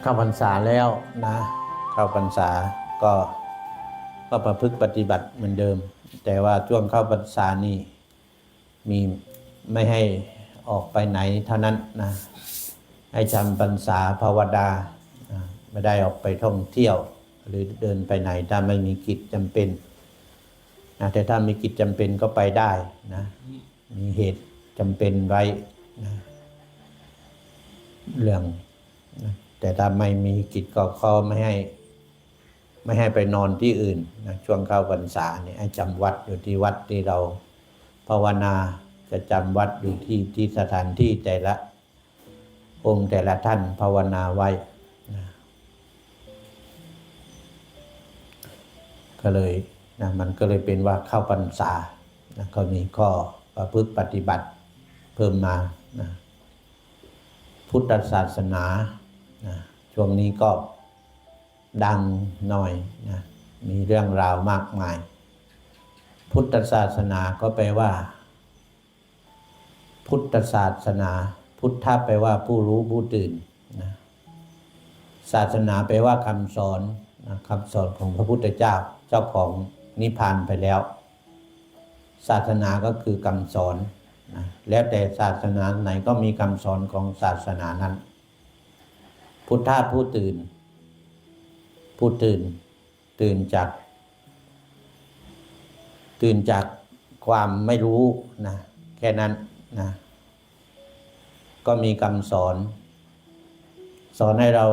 เข้าพรรษาแล้วนะ เข้าพรรษาก็ก็ประพฤติปฏิบัติเหมือนเดิม แต่ว่าช่วงเข้าพรรษานี่มีไม่ให้ออกไปไหนเท่านั้นนะให้จำพรรษาภาวดาไม่ได้ออกไปท่องเที่ยว หรือเดินไปไหนถ้าไม่มีกิจจำเป็นนะแต่ถ้ามีกิจจำเป็นก็ไปได้นะมีเหตุจำเป็นไว้นะเรื่องนะ แต่ถ้าไม่มีกิจก็เขาไม่ให้ ไม่ให้ไปนอนที่อื่นนะช่วงเข้าพรรษาเนี่ยให้จำวัดอยู่ที่วัดที่เราภาวนาจะจำวัดอยู่ที่ที่สถานที่แต่ละ องค์แต่ละท่านภาวนาไว้นะก็เลยนะมันก็เลยเป็นว่าเข้าพรรษานะก็มีข้อประพฤติปฏิบัติเพิ่มมานะพุทธศาสนา นะช่วงนี้ก็ดังหน่อยนะมีเรื่องราวมากมาย พุทธศาสนาก็แปลว่า พุทธศาสนา พุทธะแปลว่าผู้รู้ผู้ตื่นนะศาสนาแปลว่าคำสอนนะคำสอนของพระพุทธเจ้าเจ้าของนิพพานไปแล้ว ศาสนาก็คือคำสอนนะแล้วแต่ศาสนาไหนก็มีคำสอนของศาสนานั้น พุทธะผู้ตื่น ผู้ตื่น ตื่นจาก ตื่นจากความไม่รู้นะแค่นั้นนะก็มีคำสอน สอนให้เรา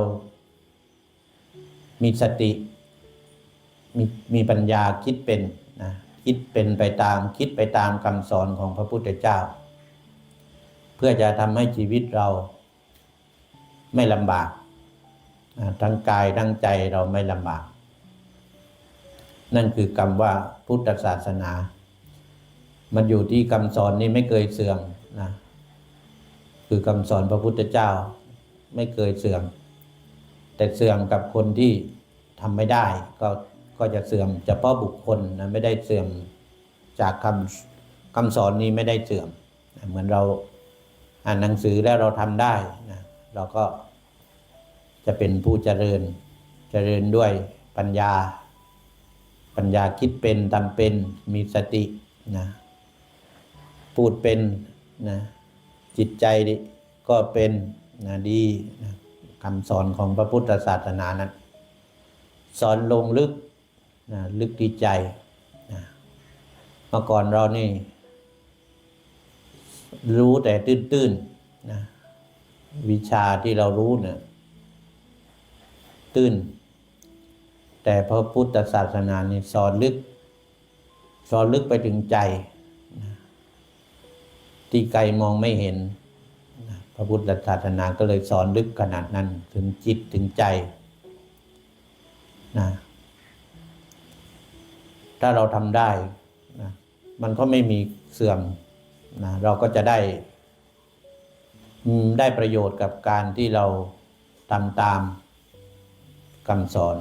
มีสติ มีมีปัญญาคิดเป็นนะคิดเป็นไปตามคิดไปตามคำสอนของพระพุทธเจ้า เพื่อจะทำให้ชีวิตเราไม่ลำบาก ทั้งกายทั้งใจเราไม่ลำบาก นั่นคือคำว่าพุทธศาสนา มันอยู่ที่คำสอนนี้ไม่เคยเสื่อมนะคือคำสอนพระพุทธเจ้าไม่เคยเสื่อม แต่เสื่อมกับคนที่ทำไม่ได้ ก็ก็จะเสื่อมเฉพาะบุคคลนะไม่ได้เสื่อมจากคำคำสอนนี้ไม่ได้เสื่อม เหมือนเราอ่านหนังสือแล้วเราทำได้นะเราก็ จะเป็นผู้เจริญ เจริญด้วยปัญญา ปัญญาคิดเป็นทำเป็นมีสตินะพูดเป็นนะจิตใจก็เป็นนะดีนะคำสอนของพระพุทธศาสนานั้นสอนลงลึกนะลึกที่ใจนะเมื่อก่อนเรานี่ รู้แต่ตื้นๆนะวิชาที่เรารู้เนี่ย ตื้น แต่พระพุทธศาสนานี่สอนลึก สอนลึกไปถึงใจ ที่ไกลมองไม่เห็น พระพุทธศาสนาก็เลยสอนลึกขนาดนั้นถึงจิตถึงใจนะถ้าเราทำได้นะมันก็ไม่มีเสื่อมนะเราก็จะได้ได้ประโยชน์กับการที่เราทำตาม คำสอน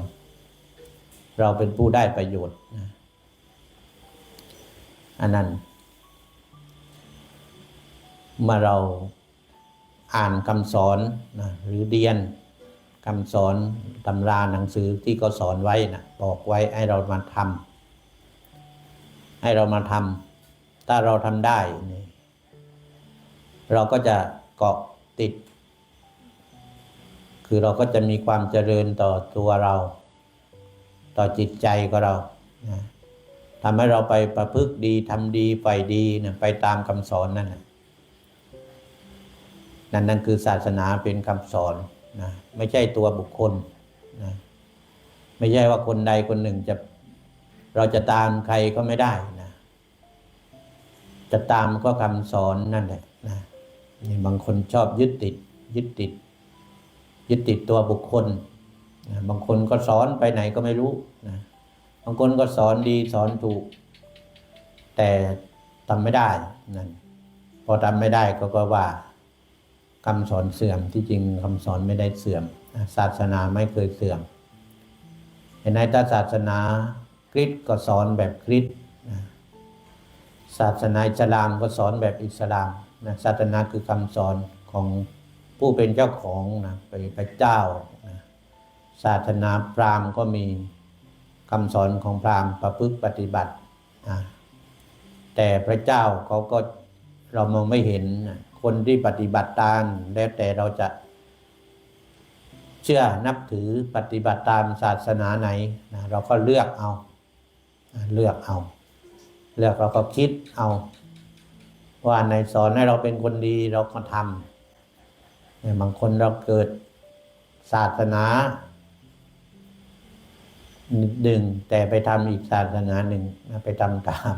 เราเป็นผู้ได้ประโยชน์นะอันนั้นเมื่อเราอ่านคำสอนนะหรือเรียนคำสอนตำราหนังสือที่เขาสอนไว้นะบอกไว้ให้เรามาทำให้เรามาทำถ้าเราทำได้นี่เราก็จะเกาะติด คือเราก็จะมีความเจริญต่อตัวเรา ต่อจิตใจของเรานะทำให้เราไปประพฤติดีทำดีไปดีนะไปตามคำสอนนั่นนะนั่นนั่นคือศาสนาเป็นคำสอนนะไม่ใช่ตัวบุคคลนะไม่ใช่ว่าคนใดคนหนึ่งจะเราจะตามใครก็ไม่ได้นะจะตามก็คำสอนนั่นแหละนะนี่บางคนชอบยึดติดยึดติด ยึดติดตัวบุคคลนะบางคนก็สอนไปไหนก็ไม่รู้นะบางคนก็สอนดีสอนถูก แต่ทำไม่ได้นั่นพอทำไม่ได้ก็ก็ว่าคำสอนเสื่อมที่จริงคำสอนไม่ได้เสื่อม ศาสนาไม่เคยเสื่อมเห็นไหมถ้าศาสนาคริสต์ก็สอนแบบคริสต์ศาสนาอิสลามก็สอนแบบอิสลามนะศาสนาคือคำสอนของ ผู้เป็นเจ้าของนะเป็นพระเจ้านะศาสนาพราหมณ์ก็มีคำสอนของพราหมณ์ประพฤติปฏิบัตินะแต่พระเจ้าเขาก็เรามองไม่เห็นนะคนที่ปฏิบัติตามแล้วแต่เราจะเชื่อนับถือปฏิบัติตามศาสนาไหนนะเราก็เลือกเอาเลือกเอา เลือกเราก็คิดเอา ว่าในสอนให้เราเป็นคนดีเราก็ทำ บางคนเราเกิดศาสนาหนึ่งแต่ไปทำอีกศาสนาหนึ่งนะไปทำตาม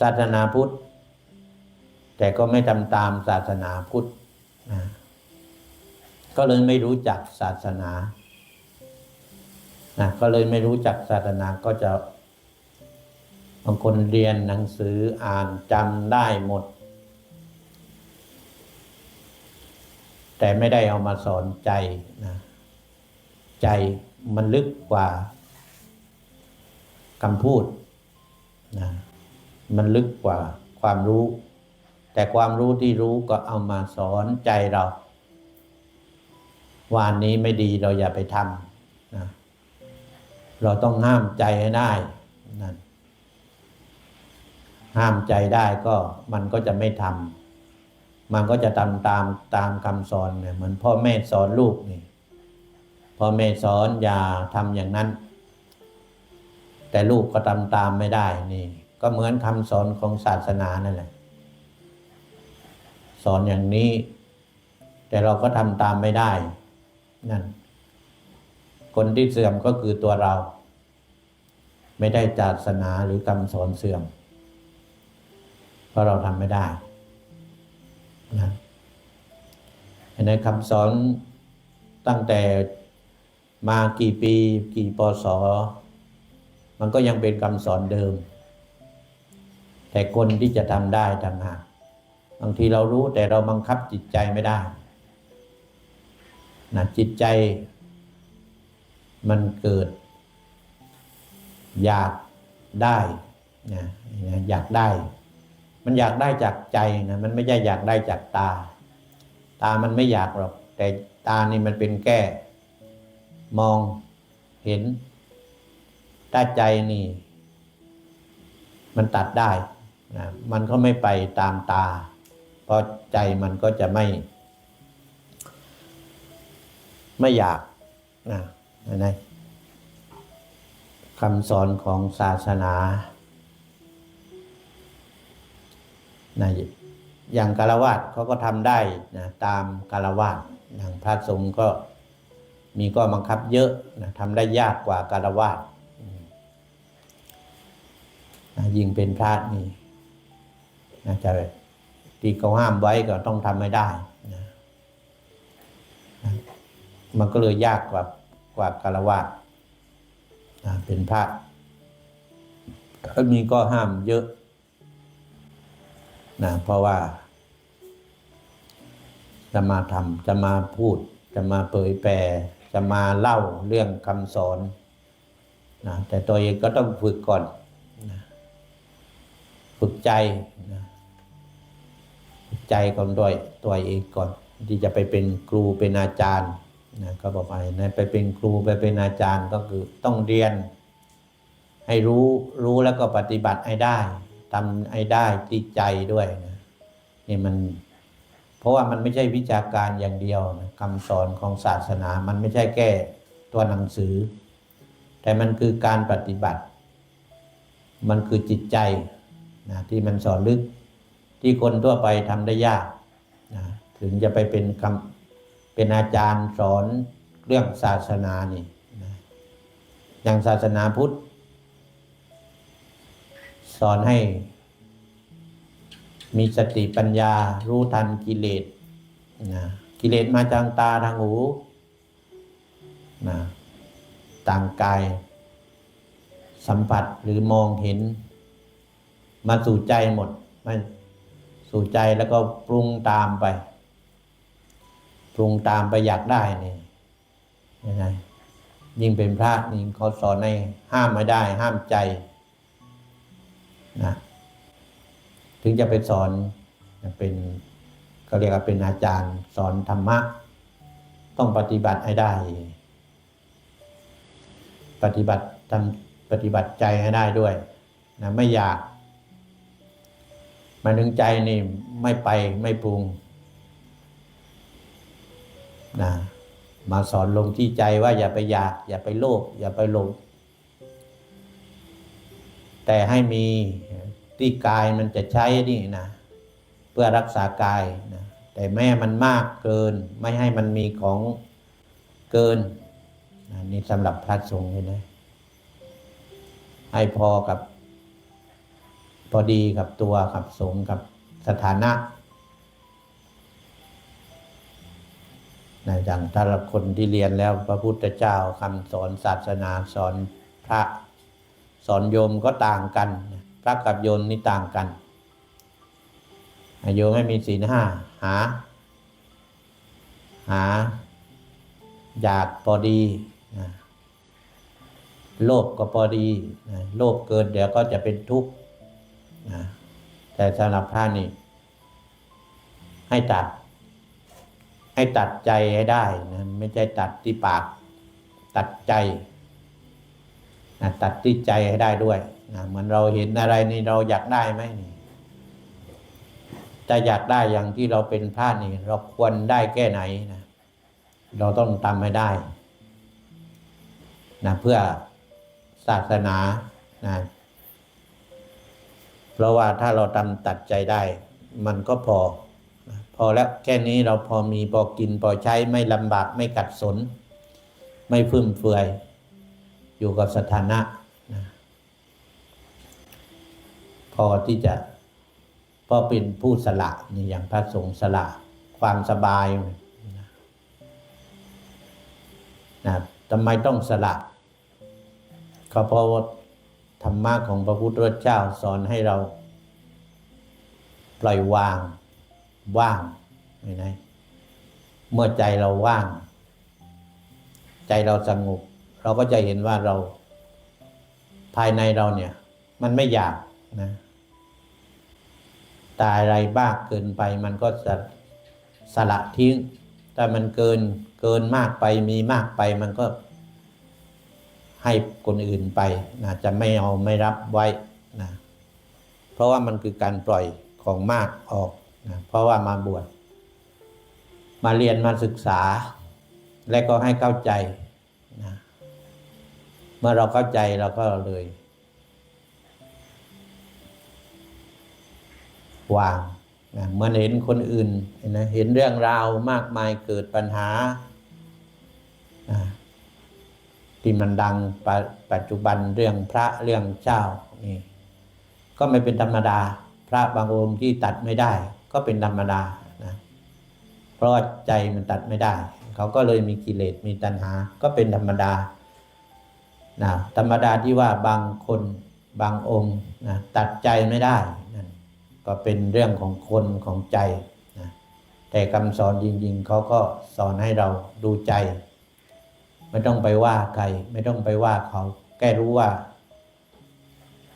ศาสนาพุทธ แต่ก็ไม่ทำตามศาสนาพุทธนะก็เลยไม่รู้จักศาสนานะก็เลยไม่รู้จักศาสนาก็จะบางคนเรียนหนังสืออ่านจำได้หมด แต่ไม่ได้เอามาสอนใจนะใจมันลึกกว่าคำพูดนะมันลึกกว่าความรู้ แต่ความรู้ที่รู้ก็เอามาสอนใจเราวานนี้ไม่ดีเราอย่าไปทำนะเราต้องห้ามใจให้ได้นั่นห้ามใจได้ก็มันก็จะไม่ทำ มันก็จะทำตามตามคำสอนเนี่ยเหมือนพ่อแม่สอนลูกนี่พ่อแม่สอนอย่าทำอย่างนั้น แต่ลูกก็ทำตามไม่ได้นี่ ก็เหมือนคำสอนของศาสนานั่นแหละสอนอย่างนี้ แต่เราก็ทำตามไม่ได้นั่น คนที่เสื่อมก็คือตัวเรา ไม่ได้ศาสนาหรือคำสอนเสื่อม เพราะเราทำไม่ได้ นะในคำสอนตั้งแต่มากี่ปีกี่ปศมันก็ยังเป็นคำสอนเดิม แต่คนที่จะทำได้ต่างหากบางทีเรารู้แต่เราบังคับจิตใจไม่ได้นะจิตใจมันเกิด อยากได้นะอยากได้ มันอยากได้จากใจนะมันไม่ใช่อยากได้จากตา ตามันไม่อยากหรอก แต่ตานี่มันเป็นแก้ มองเห็นถ้าใจนี่ มันตัดได้นะมันก็ไม่ไปตามตา เพราะใจมันก็จะไม่ ไม่อยากนะนะคำสอนของศาสนา นะอย่างกาลวาดเขาก็ทำได้นะตามกาลวาดอย่างพระสงฆ์ก็มีก็บังคับเยอะนะทำได้ยากกว่ากาลวาดนะยิ่งเป็นพระนี่นะจะที่เขาห้ามไว้ก็ต้องทำไม่ได้นะนะมันก็เลยยากกว่ากว่ากาลวาดนะเป็นพระมีก็ห้ามเยอะ นะเพราะว่า จะมาทำจะมาพูด จะมาเผยแผ่จะมาเล่าเรื่องคำสอนนะแต่ตัวเองก็ต้องฝึกก่อนนะฝึกใจนะฝึกใจก่อนด้วยตัวเองก่อน ที่จะไปเป็นครูเป็นอาจารย์นะก็บอกไปนะไปเป็นครูไปเป็นอาจารย์ก็คือต้องเรียน ให้รู้รู้แล้วก็ปฏิบัติให้ได้ ทำให้ได้ติดใจด้วยนะนี่มัน เพราะว่ามันไม่ใช่วิชาการอย่างเดียวนะคำสอนของศาสนา มันไม่ใช่แค่ตัวหนังสือ แต่มันคือการปฏิบัติ มันคือจิตใจนะที่มันสอนลึกที่คนทั่วไปทำได้ยากนะถึงจะไปเป็นคำเป็นอาจารย์สอนเรื่องศาสนานี่นะอย่างศาสนาพุทธ สอนให้ มีสติปัญญา รู้ทันกิเลสนะกิเลสมาทางตาทางหูนะต่างกาย สัมผัสหรือมองเห็น มาสู่ใจหมดมาสู่ใจแล้วก็ปรุงตามไป ปรุงตามไปอยากได้นี่ยังไงยิ่งเป็นพระนี่เขาสอนให้ห้ามไม่ได้ ห้ามใจ นะถึงจะไปสอนเป็นเขาเรียกว่าเป็นอาจารย์สอนธรรมะ ต้องปฏิบัติให้ได้ ปฏิบัติทำปฏิบัติใจให้ได้ด้วยนะไม่อยากมาถึงใจนี่ไม่ไปไม่ปรุงนะมาสอนลงที่ใจว่าอย่าไปอยาก อย่าไปโลภอย่าไปหลง แต่ให้มีที่กายมันจะใช้นี่นะเพื่อรักษากายนะแต่แม่มันมากเกิน ไม่ให้มันมีของเกินน,นี่สำหรับพระสงฆ์เลยนะ ให้พอกับ พอดีกับตัวกับสงฆ์กับสถานะนะอย่างถ้าคนที่เรียนแล้วพระพุทธเจ้าคำสอนศาสนาสอนพระ สอนโยมก็ต่างกัน พระกับโยมนี่ต่างกันโยมไม่มีศีลห้าหา หา อยากพอดีโลภก็พอดีโลภเกินเดี๋ยวก็จะเป็นทุกข์แต่สำหรับพระนี่ ให้ตัด ให้ตัดใจให้ได้นะไม่ใช่ตัดที่ปาก ตัดใจ ตัดที่ใจให้ได้ด้วยเหมือนเราเห็นอะไรนี่เราอยากได้ไหมนี่จะอยากได้อย่างที่เราเป็นพระนี่ เราควรได้แค่ไหนนะเราต้องทำให้ได้นะเพื่อศาสนานะเพราะว่าถ้าเราทำตัดใจได้ มันก็พอ พอแล้วแค่นี้เราพอมีพอกินพอใช้ไม่ลำบากไม่กัดสน ไม่ฟุ่มเฟือย อยู่กับสถานะนะ พอที่จะพอเป็นผู้สละนี่อย่างพระสงฆ์สละความสบายนะนะทำไมต้องสละก็เพราะว่าธรรมะของพระพุทธเจ้าสอนให้เราปล่อยวางว่างไม่ไงเมื่อใจเราว่าง ใจเราสงบ เราก็จะเห็นว่าเราภายในเราเนี่ย มันไม่อยากนะตายอะไรบ้างเกินไป มันก็จะสละทิ้งแต่มันเกินเกินมากไปมีมากไปมันก็ให้คนอื่นไปนะจะไม่เอาไม่รับไว้นะเพราะว่ามันคือการปล่อยของมากออกนะเพราะว่ามาบวชมาเรียนมาศึกษา และก็ให้เข้าใจ มื่อเราเข้าใจเราก็เลย วางนะเมื่อนเห็นคนอื่นเห็นนะเห็นเรื่องราวมากมายเกิดปัญหานะที่มันดังปปัจจุบันเรื่องพระเรื่องเจ้านี่ ก็ไม่เป็นธรรมดา พระบางองค์ที่ตัดไม่ได้ ก็เป็นธรรมดานะเพราะว่าใจมันตัดไม่ได้ เขาก็เลยมีกิเลสมีตัณหา ก็เป็นธรรมดา นะธรรมดาที่ว่าบางคนบางองค์นะตัดใจไม่ได้นั่นก็เป็นเรื่องของคนของใจนะแต่คำสอนจริงๆเขาก็สอนให้เราดูใจ ไม่ต้องไปว่าใคร ไม่ต้องไปว่าเขาแค่รู้ว่า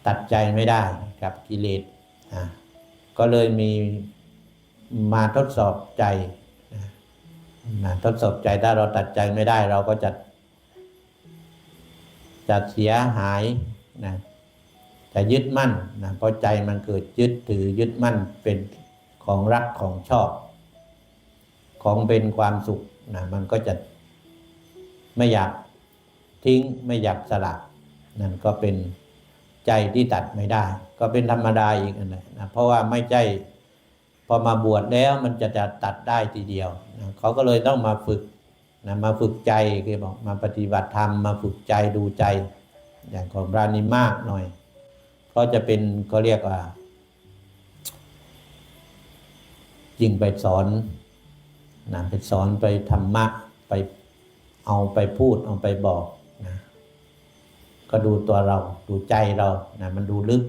ตัดใจไม่ได้กับกิเลสนะก็เลยมีมาทดสอบใจนะนะทดสอบใจถ้าเราตัดใจไม่ได้ เราก็จะ จะเสียหายนะจะยึดมั่นนะเพราะใจมันเกิดยึดถือยึดมั่นเป็นของรักของชอบ ของเป็นความสุขนะมันก็จะไม่อยากทิ้งไม่อยากสละนั่นก็เป็นใจที่ตัดไม่ได้ ก็เป็นธรรมดาอีกอันะนะเพราะว่าไม่ใช่พอมาบวชแล้วมันจะจะตัดได้ทีเดียวนะเขาก็เลยต้องมาฝึก นะมาฝึกใจคือบอกมาปฏิบัติธรรมมาฝึกใจดูใจ อย่างของรานีมากหน่อย เพราะจะเป็นเขาเรียกว่ายิ่งไปสอนนะไปสอนไปธรรมะไปเอาไปพูดเอาไปบอกนะก็ดูตัวเราดูใจเรานะมันดูลึก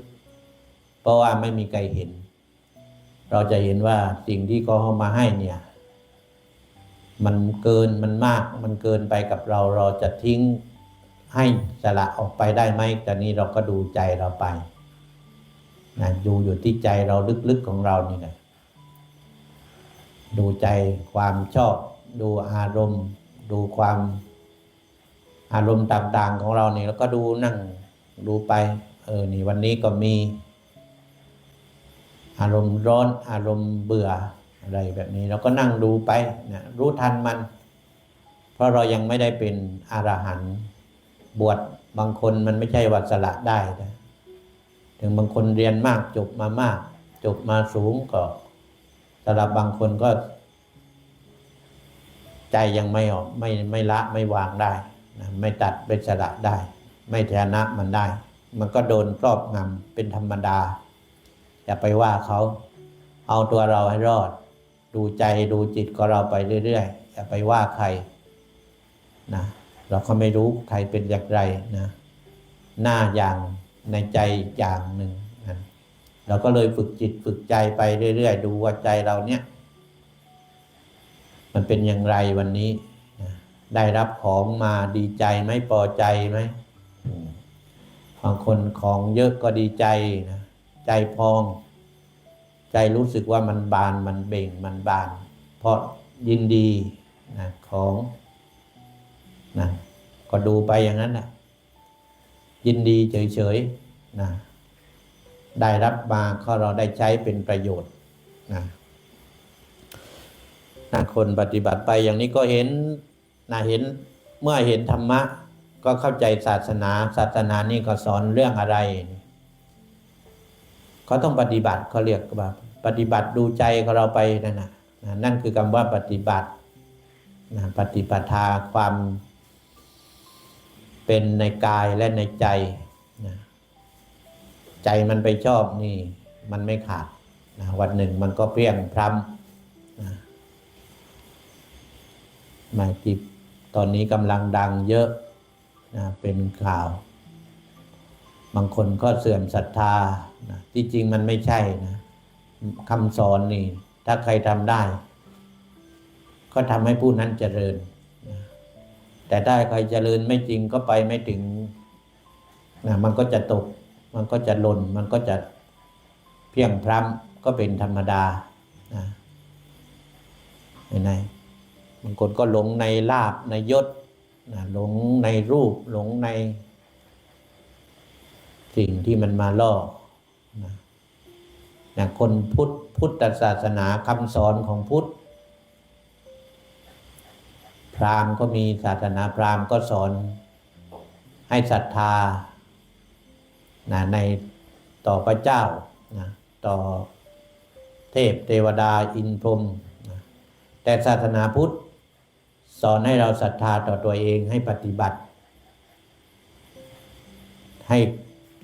เพราะว่าไม่มีใครเห็น เราจะเห็นว่าสิ่งที่เขาเอามาให้เนี่ย มันเกินมันมากมันเกินไปกับเราเราจะทิ้งให้สละออกไปได้ไหมแต่นี้เราก็ดูใจเราไปนะดูอยู่ที่ใจเราลึกๆของเรานี่แหละดูใจความชอบ ดูอารมณ์ ดูความอารมณ์ต่างๆของเราเนี่ยแล้วก็ดูนั่งดูไป เออนี่วันนี้ก็มี อารมณ์ร้อนอารมณ์เบื่อ อะไรแบบนี้เราก็นั่งดูไปนะรู้ทันมัน เพราะเรายังไม่ได้เป็นอรหันต์บวชบางคนมันไม่ใช่วัสละได้นะถึงบางคนเรียนมากจบมามาก จบมาสูงก็สำหรับบางคนก็ ใจยังไม่ออกไม่ไม่ละไม่วางได้นะไม่ตัดเป็นสละได้ ไม่ชนะมันได้ มันก็โดนครอบงำเป็นธรรมดาอย่าไปว่าเขา เอาตัวเราให้รอด ดูใจดูจิตของเราไปเรื่อยๆอย่าไปว่าใครนะเราก็ไม่รู้ใครเป็นอย่างไรนะหน้าอย่างในใจอย่างหนึ่งนะเราก็เลยฝึกจิตฝึกใจไปเรื่อยๆ ดูว่าใจเราเนี่ย มันเป็นอย่างไรวันนี้นะได้รับของมาดีใจไหมพอใจไหมอืมบางคนของเยอะก็ดีใจนะใจพอง ใจรู้สึกว่ามันบานมันเบ่งมันบาน เพราะยินดีนะของนะก็ดูไปอย่างนั้นแหละยินดีเฉยๆนะได้รับมาก็เราได้ใช้เป็นประโยชน์นะนะคนปฏิบัติไปอย่างนี้ก็เห็นนะเห็นเมื่อเห็นธรรมะ ก็เข้าใจศาสนา ศาสนานี่ก็สอนเรื่องอะไร เขาต้องปฏิบัติเขาเรียกว่าปฏิบัติดูใจของเราไปนั่นนะนะนั่นคือคำว่าปฏิบัตินะปฏิปทาความเป็นในกายและในใจนะใจมันไปชอบนี่มันไม่ขาดนะวันหนึ่งมันก็เปรี้ยงพรำนะมายจิบตอนนี้กำลังดังเยอะนะเป็นข่าว บางคนก็เสื่อมศรัทธาที่จริงมันไม่ใช่นะคำสอนนี่ ถ้าใครทำได้ ก็ทำให้ผู้นั้นเจริญ แต่ถ้าใครเจริญไม่จริงก็ไปไม่ถึงนะมันก็จะตก มันก็จะหล่น มันก็จะเพียงพร้ำก็เป็นธรรมดานะเห็นไหมบางคนก็หลงในลาบในยศนะหลงในรูป หลงใน สิ่งที่มันมาล่อนะคนพุทธพุทธศาสนาคำสอนของพุทธพราหมณ์ก็มีศาสนาพราหมณ์ก็สอนให้ศรัทธานะในต่อพระเจ้านะต่อเทพเทวดาอินพรหมนะแต่ศาสนาพุทธสอนให้เราศรัทธาต่อตัวเองให้ปฏิบัติ ให้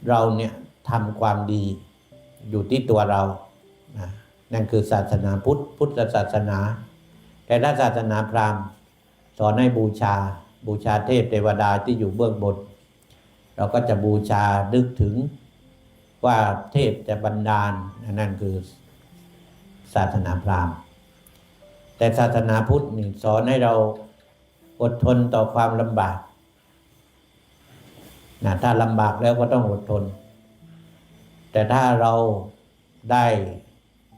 เราเนี่ยทำความดีอยู่ที่ตัวเรานะนั่นคือศาสนาพุทธพุทธศาสนา แต่ถ้าศาสนาพราหมณ์สอนให้บูชาบูชาเทพเทวดาที่อยู่เบื้องบน เราก็จะบูชาดึกถึงว่าเทพจะบันดาลนั่นคือศาสนาพราหมณ์ แต่ศาสนาพุทธสอนให้เราอดทนต่อความลำบาก นะถ้าลำบากแล้วก็ต้องอดทน แต่ถ้าเราได้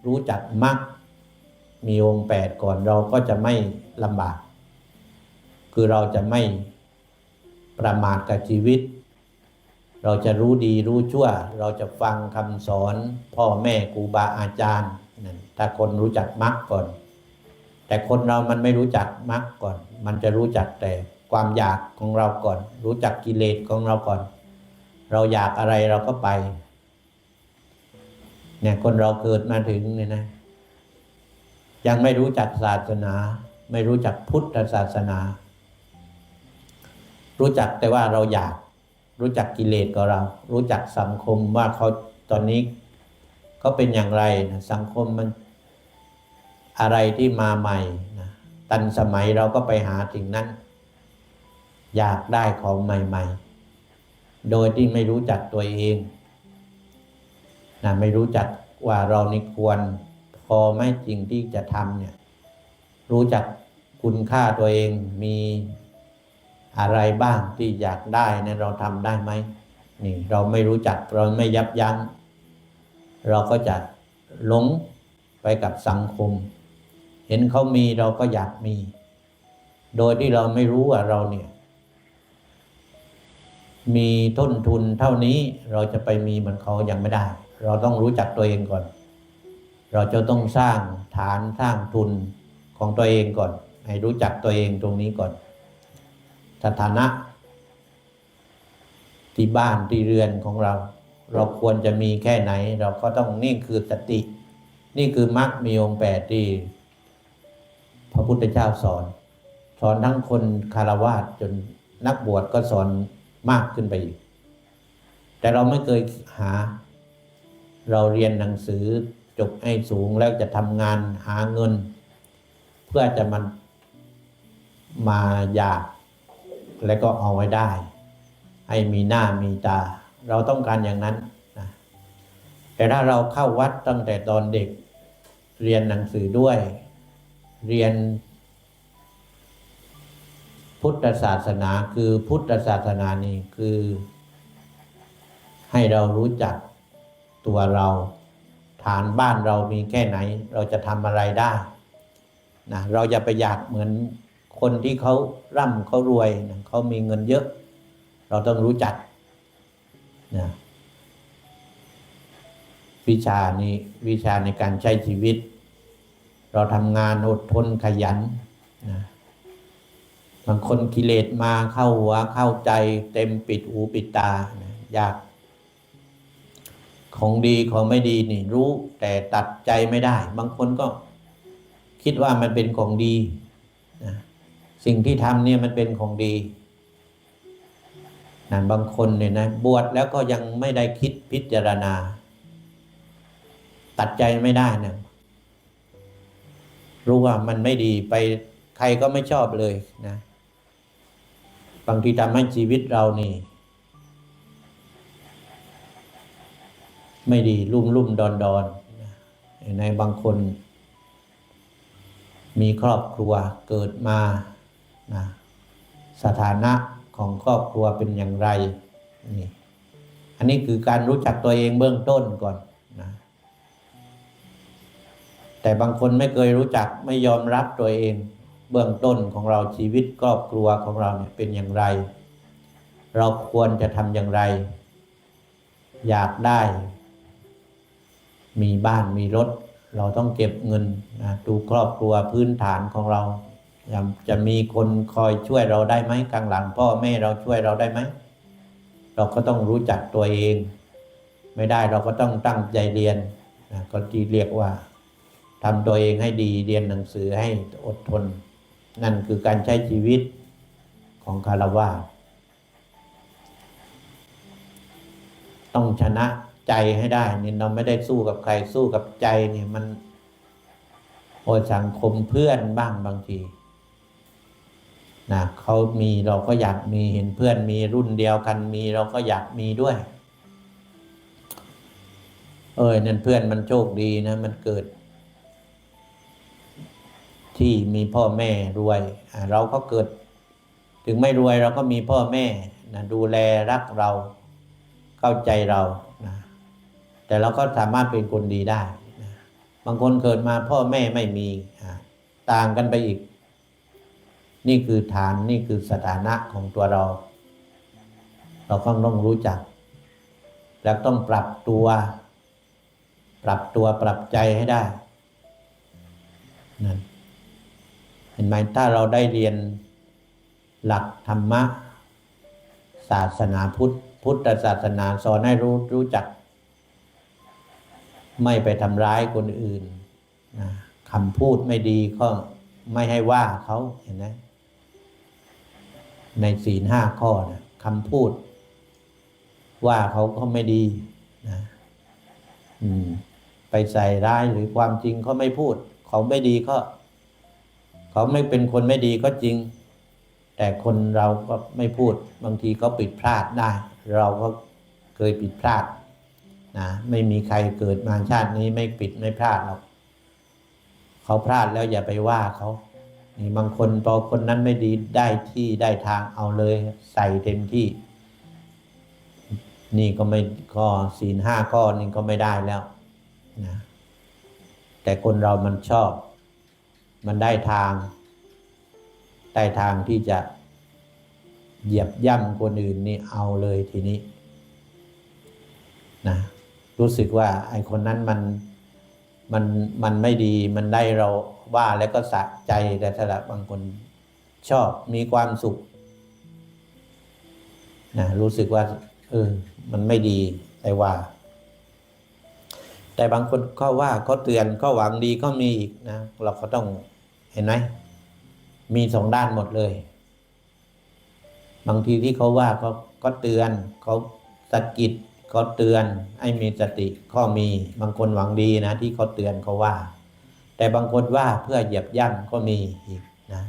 รู้จักมรรคมีองค์แปดก่อนเราก็จะไม่ลำบาก คือเราจะไม่ประมาทกับชีวิต เราจะรู้ดีรู้ชั่ว เราจะฟังคำสอน พ่อแม่ครูบาอาจารย์นั่นถ้าคนรู้จักมรรคก่อน แต่คนเรามันไม่รู้จักมรรคก่อน มันจะรู้จักแต่ ความอยากของเราก่อน รู้จักกิเลสของเราก่อน เราอยากอะไรเราก็ไปเนี่ยคนเราเกิดมาถึงเนี่ยนะ ยังไม่รู้จักศาสนา ไม่รู้จักพุทธศาสนา รู้จักแต่ว่าเราอยาก รู้จักกิเลสของเรา รู้จักสังคมว่าเขาตอนนี้เขาเป็นอย่างไรนะสังคมมันอะไรที่มาใหม่นะตันสมัยเราก็ไปหาสิ่งนั้น อยากได้ของใหม่ ๆ โดยที่ไม่รู้จักตัวเองนะไม่รู้จักว่าเรานี่ควรพอไหม่จริงที่จะทำเนี่ย รู้จักคุณค่าตัวเองมีอะไรบ้างที่อยากได้เนะเราทำได้ไหมนี่ เราไม่รู้จักเราไม่ยับยัง้ง เราก็จะหลงไปกับสังคม เห็นเขามีเราก็อยากมี โดยที่เราไม่รู้ว่าเราเนี่ย มีต้นทุนเท่านี้เราจะไปมีเหมือนเขายังไม่ได้ เราต้องรู้จักตัวเองก่อน เราจะต้องสร้างฐานสร้างทุนของตัวเองก่อน ให้รู้จักตัวเองตรงนี้ก่อน สถานะ ที่บ้านที่เรือนของเรา เราควรจะมีแค่ไหน เราก็ต้องนี่คือสติ นี่คือมรรคมีองค์แปดที่ พระพุทธเจ้าสอน สอนทั้งคนคารวะจนนักบวชก็สอน มากขึ้นไปอีก แต่เราไม่เคยหา เราเรียนหนังสือจบให้สูงแล้วจะทำงานหาเงิน เพื่อจะมันมาอยากและก็เอาไว้ได้ ให้มีหน้ามีตา เราต้องการอย่างนั้นนะแต่ถ้าเราเข้าวัดตั้งแต่ตอนเด็ก เรียนหนังสือด้วย เรียน พุทธศาสนาคือพุทธศาสนานี่คือ ให้เรารู้จักตัวเรา ฐานบ้านเรามีแค่ไหน เราจะทำอะไรได้นะเราอย่าไปอยากเหมือนคนที่เขาร่ำเขารวยนะเขามีเงินเยอะ เราต้องรู้จักนะวิชานี้วิชาในการใช้ชีวิต เราทำงานอดทนขยันนะ บางคนกิเลสมาเข้าหัวเข้าใจ เต็มปิดหูปิดตานะอยาก ของดีของไม่ดีนี่รู้แต่ตัดใจไม่ได้ บางคนก็คิดว่ามันเป็นของดีนะสิ่งที่ทำเนี่ยมันเป็นของดีนั่นบางคนเนี่ยนะบวชแล้วก็ยังไม่ได้คิดพิจารณา ตัดใจไม่ได้นะรู้ว่ามันไม่ดีไปใครก็ไม่ชอบเลยนะ บางทีทำให้ชีวิตเรานี่ ไม่ดีลุ่มลุ่มดอนดอนในบางคน มีครอบครัวเกิดมานะสถานะของครอบครัวเป็นอย่างไรนี่อันนี้คือการรู้จักตัวเองเบื้องต้นก่อนนะแต่บางคนไม่เคยรู้จักไม่ยอมรับตัวเอง เบื้องต้นของเราชีวิตครอบครัวของเราเนี่ยเป็นอย่างไร เราควรจะทำอย่างไร อยากได้ มีบ้านมีรถ เราต้องเก็บเงินนะดูครอบครัวพื้นฐานของเรา จะมีคนคอยช่วยเราได้ไหมกลางหลังพ่อแม่เราช่วยเราได้ไหม เราก็ต้องรู้จักตัวเอง ไม่ได้เราก็ต้องตั้งใจเรียนนะก็ที่เรียกว่าทำตัวเองให้ดีเรียนหนังสือให้อดทน นั่นคือการใช้ชีวิตของคารวะต้องชนะใจให้ได้นี่เราไม่ได้สู้กับใครสู้กับใจเนี่ยมันโอสังคมเพื่อนบ้างบางทีนะเขามีเราก็อยากมีเห็นเพื่อนมีรุ่นเดียวกันมีเราก็อยากมีด้วย เอ้ยนั่นเพื่อนมันโชคดีนะ มันเกิด ที่มีพ่อแม่รวย เราก็เกิด ถึงไม่รวยเราก็มีพ่อแม่นะดูแลรักเราเข้าใจเรานะแต่เราก็สามารถเป็นคนดีได้นะบางคนเกิดมาพ่อแม่ไม่มีต่างกันไปอีก นี่คือฐานนี่คือสถานะของตัวเรา เราก็ต้องรู้จัก แล้วต้องปรับตัว ปรับตัวปรับใจให้ได้นั่น ห็นไหมถ้าเราได้เรียนหลักธรรมะ ศาสนาพุทธ พุทธศาสนาสอนให้รู้รู้จัก ไม่ไปทำร้ายคนอื่นนะคำพูดไม่ดีก็ไม่ให้ว่าเขาเห็นไหมในศีลห้าข้อนะคำพูด ว่าเขาก็ไม่ดีนะไปใส่ร้ายหรือความจริงเขาไม่พูด เขาไม่ดีก็ เขาไม่เป็นคนไม่ดีก็จริง แต่คนเราก็ไม่พูดบางทีก็ผิดพลาดได้ เราก็เคยผิดพลาดนะไม่มีใครเกิดมาชาตินี้ไม่ผิดไม่พลาดหรอกเขาพลาดแล้วอย่าไปว่าเขานี่บางคนพอคนนั้นไม่ดีได้ที่ได้ทางเอาเลย ใส่เต็มที่ นี่ก็ไม่ข้อศีลห้าข้อนี่ก็ไม่ได้แล้วนะแต่คนเรามันชอบ มันได้ทาง ได้ทางที่จะเหยียบย่ำคนอื่นนี่เอาเลยทีนี้นะรู้สึกว่าไอ้คนนั้นมันมันมันไม่ดีมันได้เราว่าแล้วก็สะใจแต่สำหรับบางคนชอบมีความสุขนะรู้สึกว่าเออมันไม่ดีแต่ว่า แต่บางคนก็ว่าเขาเตือนก็หวังดีก็มีอีกนะ เราก็ต้องเห็นไหมมีสองด้านหมดเลย บางทีที่เขาว่าเขาก็เตือนเขาสะกิดเขาเตือนให้มีสติข้อมีบางคนหวังดีนะ ที่เขาเตือนเขาว่า แต่บางคนว่าเพื่อเหยียบย่ำก็มีอีกนะ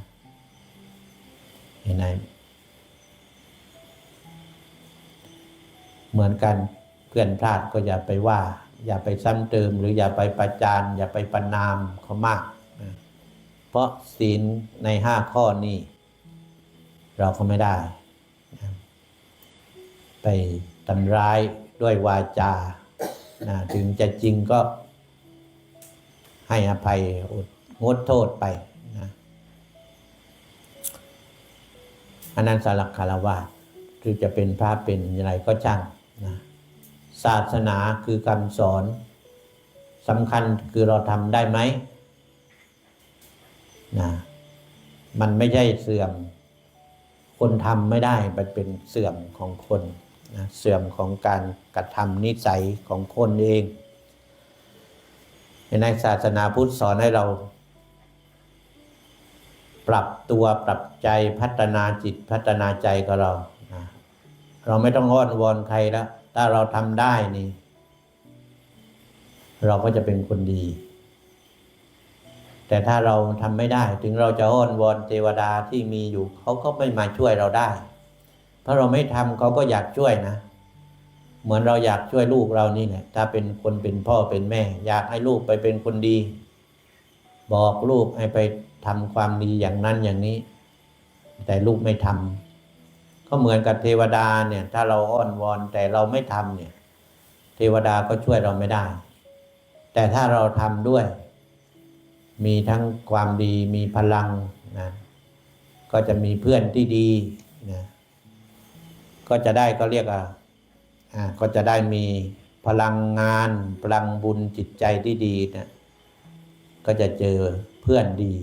เห็นไหมเหมือนกันเพื่อนพลาดก็อย่าไปว่า อย่าไปซ้ำเติม หรืออย่าไปประจาน อย่าไปประนามเขามากนะเพราะศีลในห้าข้อนี้ เราก็ไม่ได้นะไปทำร้ายด้วยวาจานะถึงจะจริงก็ให้อภัยอดงดโทษไปนะอันนั้นสารักคารวะหรือจะเป็นพระเป็นอะไรก็ช่างนะ ศาสนาคือคำสอนสำคัญคือเราทำได้ไหมนะมันไม่ใช่เสื่อม คนทำไม่ได้มันเป็นเสื่อมของคนนะเสื่อมของการกระทำนิสัยของคนเองในศาสนาพุทธสอนให้เรา ปรับตัวปรับใจพัฒนาจิตพัฒนาใจกับเรานะเราไม่ต้องอ้อนวอนใครแล้ว ถ้าเราทำได้นี่ เราก็จะเป็นคนดี แต่ถ้าเราทำไม่ได้ ถึงเราจะอ้อนวอนเทวดาที่มีอยู่ เขาก็ไม่มาช่วยเราได้ เพราะเราไม่ทำเขาก็อยากช่วยนะ เหมือนเราอยากช่วยลูกเรานี่แหละถ้าเป็นคนเป็นพ่อเป็นแม่ อยากให้ลูกไปเป็นคนดี บอกลูกให้ไปทำความดีอย่างนั้นอย่างนี้ แต่ลูกไม่ทำ ก็เหมือนกับเทวดาเนี่ย ถ้าเราอ้อนวอนแต่เราไม่ทำเนี่ย เทวดาก็ช่วยเราไม่ได้ แต่ถ้าเราทำด้วย มีทั้งความดีมีพลังนะก็จะมีเพื่อนที่ดีนะก็จะได้ก็เรียกอะอ่าก็จะได้มีพลังงานพลังบุญจิตใจที่ดีนะก็จะเจอเพื่อนดี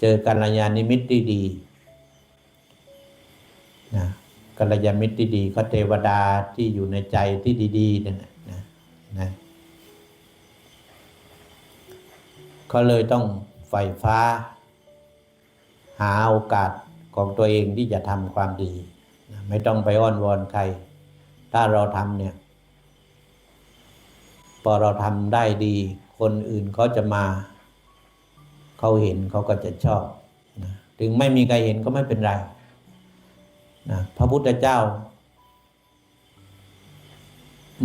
เจอกัลยาณมิตรที่ดี นะกัลยาณมิตรที่ดีก็เทวดาที่อยู่ในใจที่ดีๆนั่นนะนะก็เลยต้องไฟฟ้า หาโอกาสของตัวเองที่จะทำความดีนะไม่ต้องไปอ้อนวอนใคร ถ้าเราทำเนี่ย พอเราทำได้ดี คนอื่นเขาจะมา เขาเห็นเขาก็จะชอบนะถึงไม่มีใครเห็นก็ไม่เป็นไร นะพระพุทธเจ้า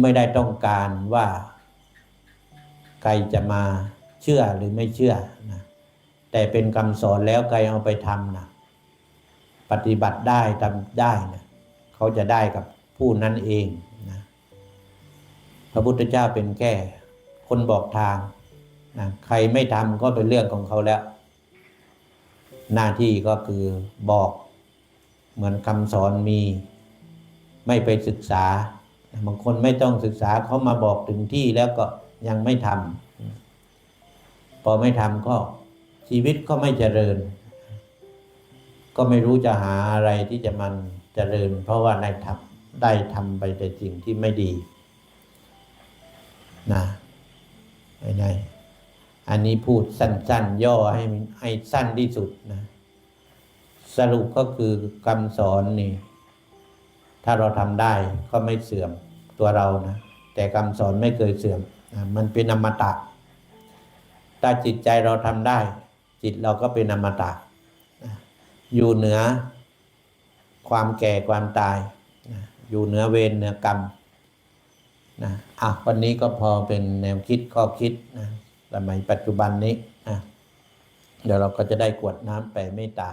ไม่ได้ต้องการว่าใครจะมาเชื่อหรือไม่เชื่อนะแต่เป็นคำสอนแล้วใครเอาไปทำนะปฏิบัติได้ทำได้นะเขาจะได้กับผู้นั้นเองนะพระพุทธเจ้าเป็นแค่คนบอกทางนะใครไม่ทำก็เป็นเรื่องของเขาแล้ว หน้าที่ก็คือบอก เหมือนคำสอนมี ไม่ไปศึกษา บางคนไม่ต้องศึกษาเขามาบอกถึงที่แล้วก็ยังไม่ทำพอไม่ทำก็ชีวิตก็ไม่เจริญ ก็ไม่รู้จะหาอะไรที่จะมันเจริญ เพราะว่าได้ทำได้ทำไปแต่สิ่งที่ไม่ดีนะไอ้ไงอันนี้พูดสั้นๆ ย่อให้ให้สั้นที่สุดนะ สรุปก็คือคำสอนนี่ ถ้าเราทำได้ก็ไม่เสื่อมตัวเรานะแต่คำสอนไม่เคยเสื่อมมันเป็นอมตะ ถ้าจิตใจเราทำได้ จิตเราก็เป็นอมตะ อยู่เหนือความแก่ความตาย อยู่เหนือเวรเหนือกรรมนะอะวันนี้ก็พอเป็นแนวคิดข้อคิดนะสมัยปัจจุบันนี้นะเดี๋ยวเราก็จะได้กวดน้ำแผ่เมตตา